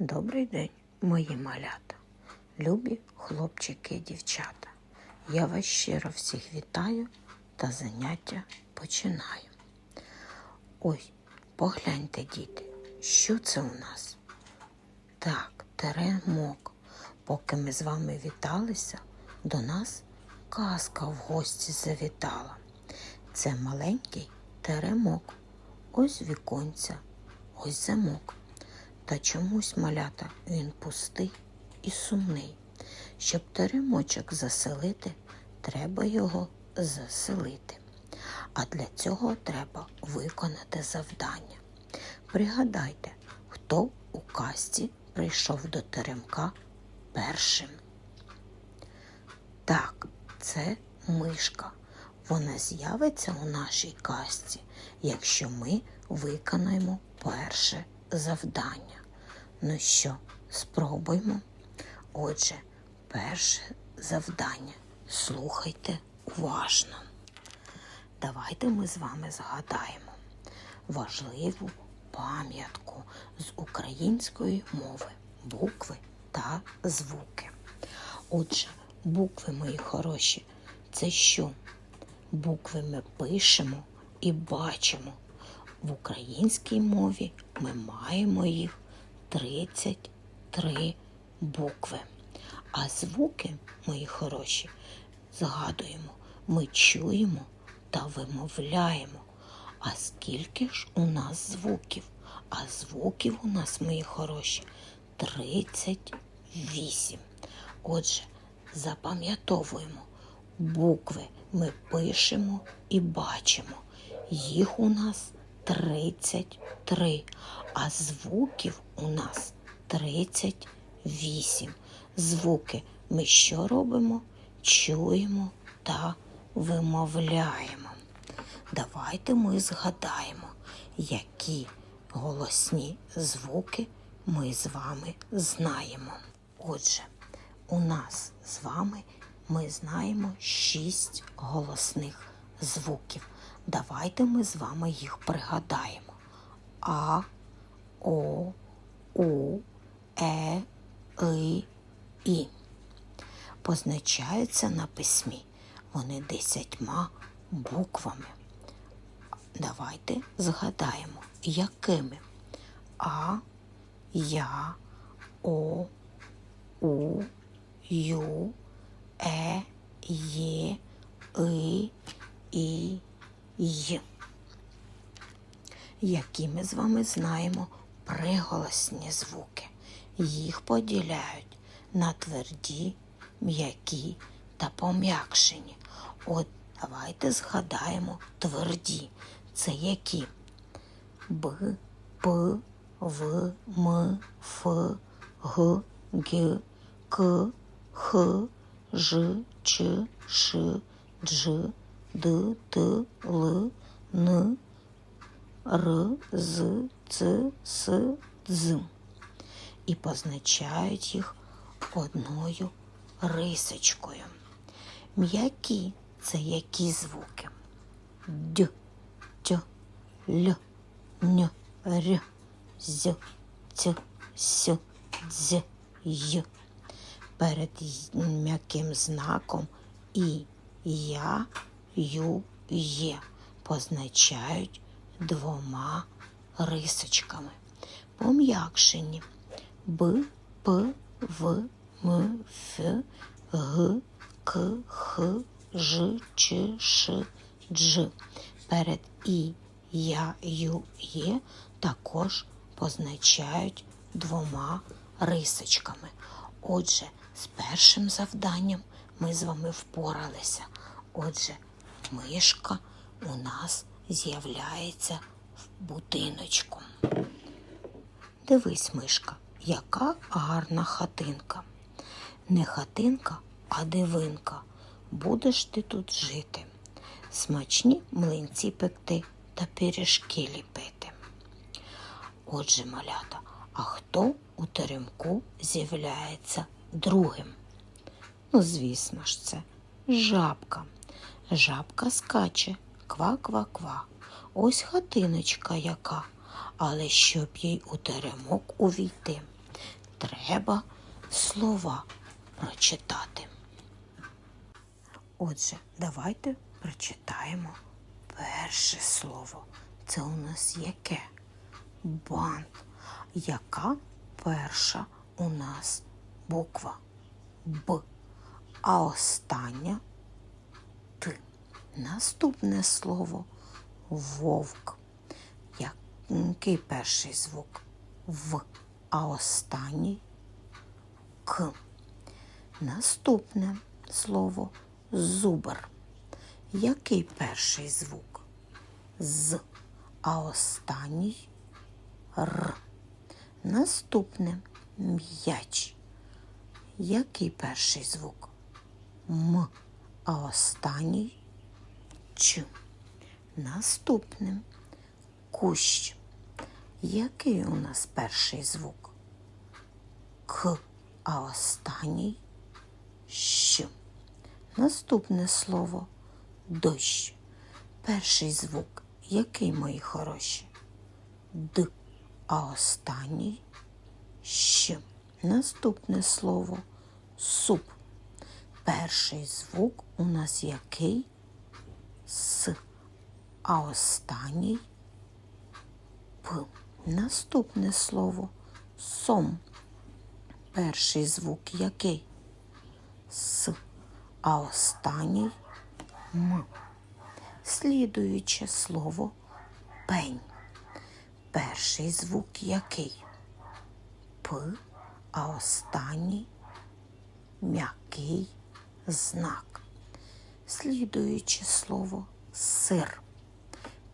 Добрий день, мої малята, любі хлопчики дівчата. Я вас щиро всіх вітаю та заняття починаю. Ой, погляньте, діти, що це у нас? Так, теремок. Поки ми з вами віталися, до нас казка в гості завітала. Це маленький теремок. Ось віконця, ось замок. Та чомусь малята він пустий і сумний. Щоб теремочок заселити, треба його заселити. А для цього треба виконати завдання. Пригадайте, хто у казці прийшов до теремка першим. Так, це мишка. Вона з'явиться у нашій казці, якщо ми виконаємо перше завдання. Ну що, спробуймо? Отже, перше завдання. Слухайте уважно. Давайте ми з вами згадаємо важливу пам'ятку з української мови, букви та звуки. Отже, букви мої хороші, це що? Букви ми пишемо і бачимо. В українській мові ми маємо їх 33 букви. А звуки, мої хороші, згадуємо, ми чуємо та вимовляємо. А скільки ж у нас звуків? А звуків у нас, мої хороші, 38. Отже, запам'ятовуємо, букви ми пишемо і бачимо. Їх у нас 33, а звуків у нас 38. Звуки ми що робимо? Чуємо та вимовляємо. Давайте ми згадаємо, які голосні звуки ми з вами знаємо. Отже, у нас з вами ми знаємо шість голосних звуків. Давайте ми з вами їх пригадаємо. А, О, У, Е, И, І. Позначаються на письмі. Вони десятьма буквами. Давайте згадаємо, якими. А, Я, О, У, Ю, Е, Є, И, І, Й. Які ми з вами знаємо приголосні звуки. Їх поділяють на тверді, м'які та пом'якшені. От давайте згадаємо тверді. Це які? Б, П, В, М, Ф, Г, Г, К, Х, Ж, Ч, Ш, Дж, Д, Т, Л, Н, Р, З, Ц, С, Дз. І позначають їх одною рисочкою. М'які це які звуки? Д, Т, Л, Н, Р, З, Ц, С, Дз, Й. Перед м'яким знаком І, Я, Ю, Є позначають двома рисочками. Пом'якшені Б, П, В, М, Ф, Г, К, Х, Ж, Ч, Ш, Дж. Перед І, Я, Ю, Є також позначають двома рисочками. Отже, з першим завданням ми з вами впоралися. Отже, мишка у нас з'являється в будиночку. Дивись, мишка, яка гарна хатинка. Не хатинка, а дивинка. Будеш ти тут жити. Смачні млинці пекти та пиріжки ліпити. Отже, малята, а хто у теремку з'являється другим? Ну, звісно ж, це жабка. Жабка скаче, ква-ква-ква. Ось хатиночка яка, але щоб їй у теремок увійти, треба слова прочитати. Отже, давайте прочитаємо перше слово. Це у нас яке? Бант. Яка перша у нас буква? Б. А остання. Наступне слово вовк. Який перший звук? В. А останній К. Наступне слово зубр. Який перший звук? З. А останній Р. Наступне м'яч. Який перший звук? М. А останній Ч. Наступне кущ. Який у нас перший звук? К. А останній Щ. Наступне слово дощ. Перший звук. Який, мої хороші? Д. А останній Щ. Наступне слово суп. Перший звук у нас який? С. А останній П. Наступне слово сом. Перший звук який? С. А останній М. Слідуюче слово пень. Перший звук який? П. А останній м'який знак. Слідуюче слово сир.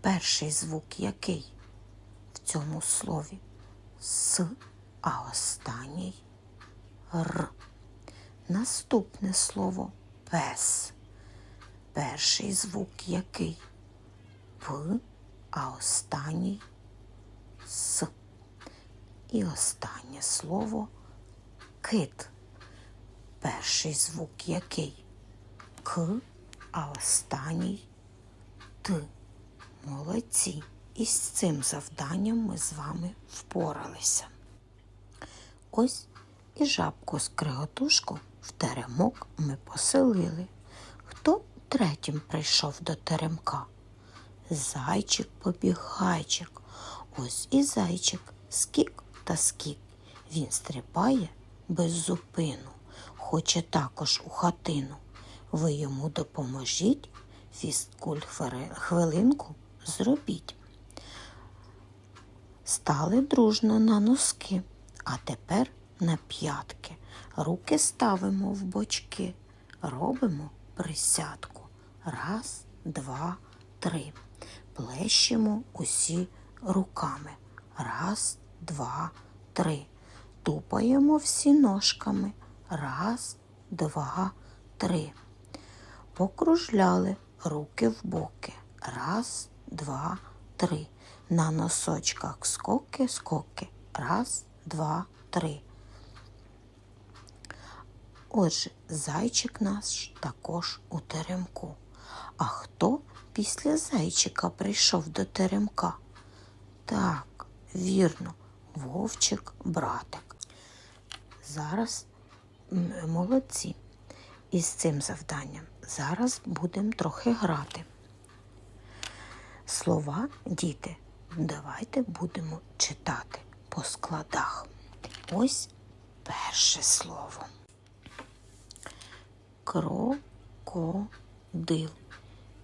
Перший звук який в цьому слові? С, а останній Р. Наступне слово пес. Перший звук який? П, а останній С. І останнє слово кит. Перший звук який? К, а останній Т. Молодці. І з цим завданням ми з вами впоралися. Ось і жабку з криготушку в теремок ми поселили. Хто третім прийшов до теремка? Зайчик побігайчик. Ось і зайчик, скік та скік. Він стрибає без зупину, хоче також у хатину. Ви йому допоможіть, фісткуль хвилинку зробіть. Стали дружно на носки, а тепер на п'ятки. Руки ставимо в бочки, робимо присядку. Раз, два, три. Плещемо усі руками. Раз, два, три. Тупаємо всі ножками. Раз, два, три. Покружляли руки в боки. Раз, два, три. На носочках скоки, скоки. Раз, два, три. Отже, зайчик наш також у теремку. А хто після зайчика прийшов до теремка? Так, вірно, вовчик, братик. Зараз молодці. Із цим завданням зараз будемо трохи грати. Слова, діти, давайте будемо читати по складах. Ось перше слово. Крокодил.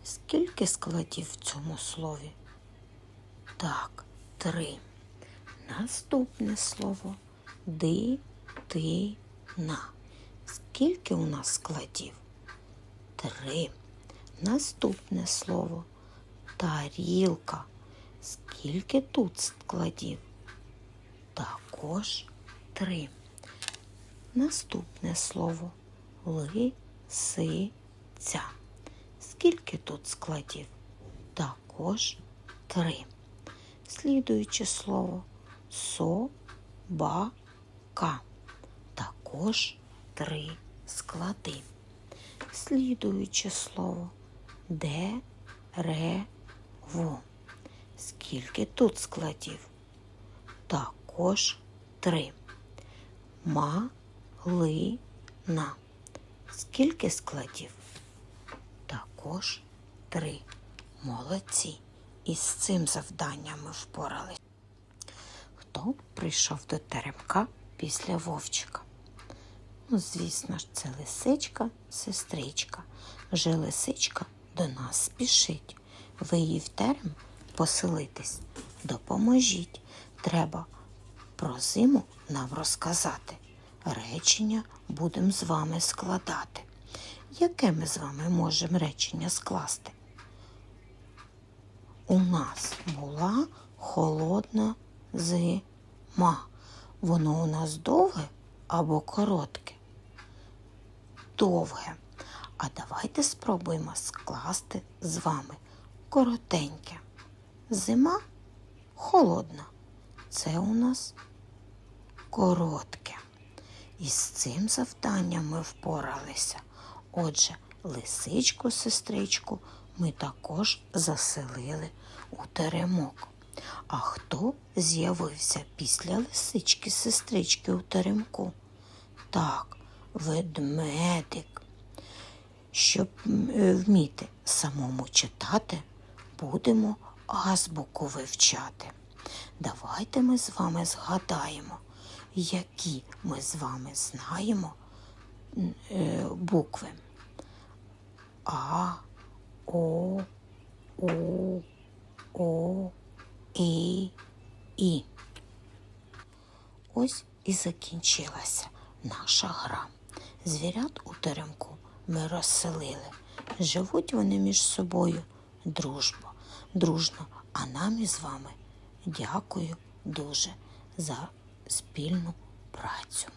Скільки складів в цьому слові? Так, три. Наступне слово дитина. Скільки у нас складів? Три. Наступне слово тарілка. Скільки тут складів? Також три. Наступне слово лисиця. Скільки тут складів? Також три. Слідуюче слово собака. Також три склади. Слідуюче слово дерево. Скільки тут складів? Також три. малина. Скільки складів? Також три. Молодці. І з цим завданням ми впорались. Хто прийшов до теремка після вовчика? Ну, звісно ж, це лисичка, сестричка. Вже лисичка до нас спішить. Ви їй в терем поселитесь. Допоможіть. Треба про зиму нам розказати. Речення будемо з вами складати. Яке ми з вами можемо речення скласти? У нас була холодна зима. Воно у нас довге або коротке? Довге. А давайте спробуємо скласти з вами коротеньке. Зима холодна. Це у нас коротке. І з цим завданням ми впоралися. Отже, лисичку, сестричку ми також заселили у теремок. А хто з'явився після лисички, сестрички у теремку? Так, ведмедик. Щоб е, вміти самому читати, будемо азбуку вивчати. Давайте ми з вами згадаємо, які ми з вами знаємо е, букви. А, О, У, О, І, І. Ось і закінчилася наша гра. Звірят у теремку ми розселили. Живуть вони між собою дружбо, дружно, а нам із вами дякую дуже за спільну працю.